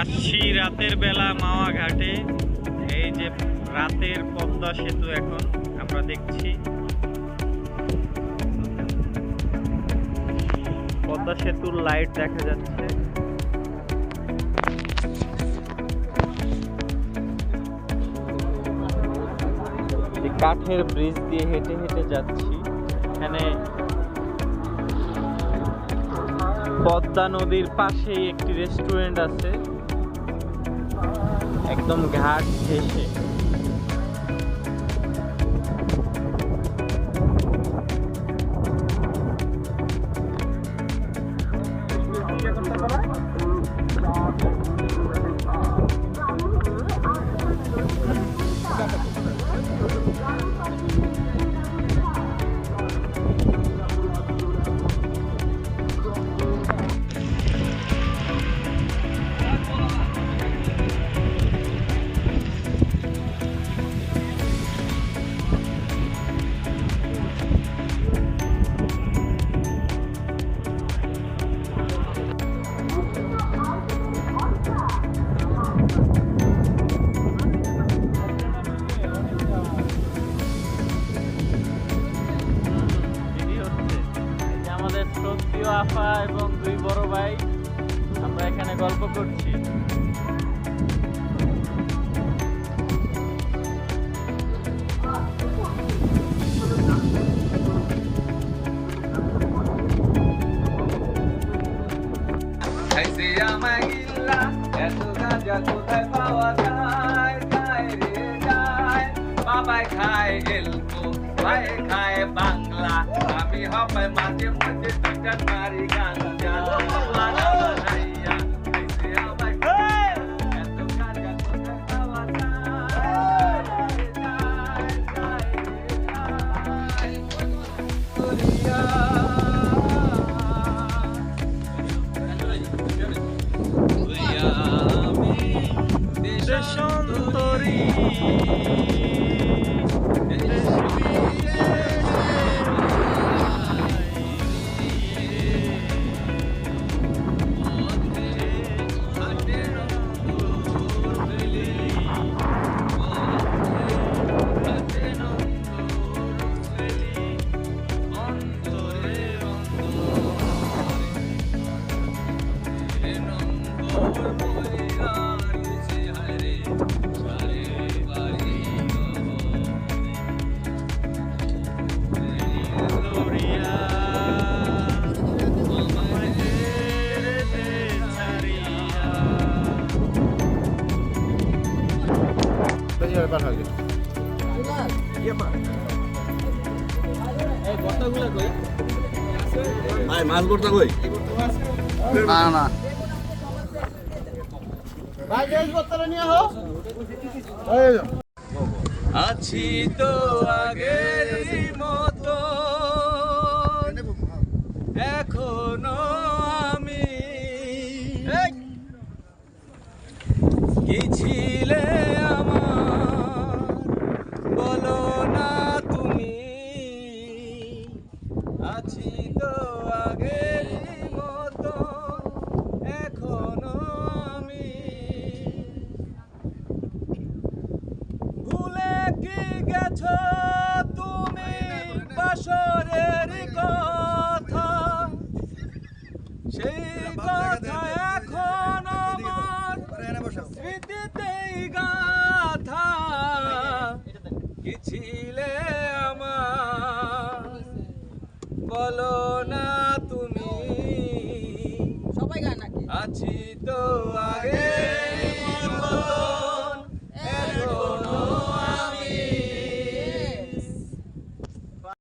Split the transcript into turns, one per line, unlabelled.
আসছি রাতের বেলা মাওয়া ঘাটে এই যে রাতের পদ্মা সেতু এখন আমরা দেখছি। পদ্মা সেতুর লাইট দেখা যাচ্ছে। কাঠের ব্রিজ দিয়ে হেঁটে হেঁটে যাচ্ছি। এখানে পদ্মা নদীর পাশেই একটি রেস্টুরেন্ট আছে। একদম ঘাট ঘেসে আফা এবং দুই বড় ভাই, আমরা এখানে গল্প করছি।
বাবাই খায় এলকো ভাই খায় Bangla. kami hampir mati mati tekan mari
Santorini
মাছ ভর্তা কই না না
আছি তো আগে মতো। এখনও তুমি বাসরের কথা সেই কথা এখন আমার স্মৃতিতেই গাথা কি ছিলে আমার বলো না তুমি
সবাই গান নাকি
আছি তো